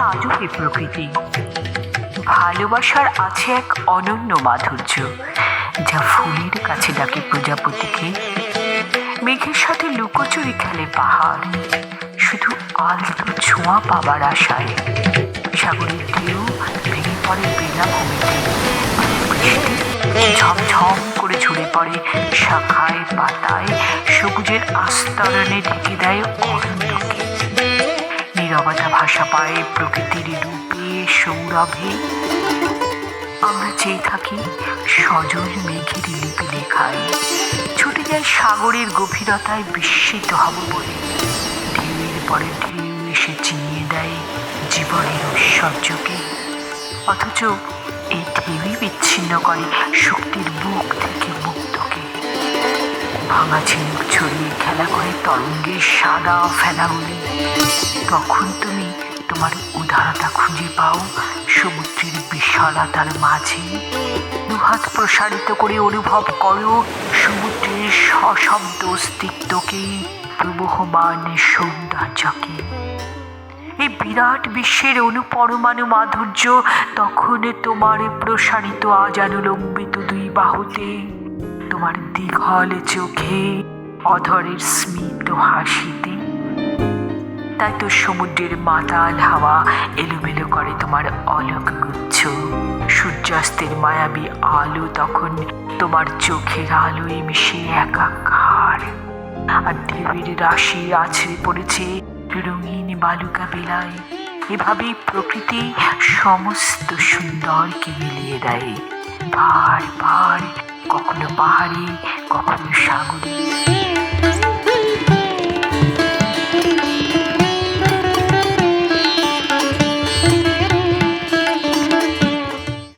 প্রকৃতি। ভালোবাসার আছে এক অনন্য মাধুর্য, যা ফুলের কাছে ডাকে প্রজাপতিকে। মেঘের সাথে লুকোচুরি খেলে পাহাড়, শুধু আলতো ছোঁয়া পাবার আশায়। সাগরের ঢেউ ভেঙে পড়ে বেলাভূমিতে, বৃষ্টি ঝমঝম করে ঝরে পড়ে শাখায় পাতায়, সবুজের আস্তরণে ঢেকে দেয় অরণ্যকে। নীরবতা ভাষা পায় প্রকৃতির রূপে সৌরভে। আমরা চেয়ে থাকি সজল মেঘের লিপি লেখায় ছুটে যায় সাগরের গভীরতায় বিস্মিত হব বলে। ঢেউয়ের পরে ঢেউ এসে চিনিয়ে দেয় জীবনের ঐশ্বর্যকে। অথচ এই ঢেউই বিচ্ছিন্ন করে শক্তির বুক থেকে মুক্তকে। ভাঙা ঝিনুক ছড়িয়ে খেলা করে তরঙ্গের সাদা ফেনাগুলি। তখন তুমি তোমার উদারতা খুঁজে পাও সমুদ্রের বিশালতার মাঝে। দুহাত প্রসারিত করে অনুভব করো সমুদ্রের সশব্দ অস্তিত্বকে, প্রবহমান সৌন্দর্যকে। এই বিরাট বিশ্বের অনুপরমাণু মাধুর্য তখন তোমার প্রসারিত আজানুলম্বিত দুই বাহুতে, তোমার দীঘল চোখে অধরের স্মিত হাসিতে তাই তো সমুদ্রের মাতাল হাওয়া এলোমেলো করে তোমার অলোক গুচ্ছ। সূর্যাস্তের মায়াবী আলো তখন তোমার চোখের আলোয় মিশে একাকার। আর ঢেউয়ের রাশি আছড়ে পড়েছে রঙিন বালুকা বেলায়। এভাবেই প্রকৃতি সমস্ত সুন্দরকে মিলিয়ে দেয়। বার বার কখনো পাহাড়ে, কখনো সাগরে।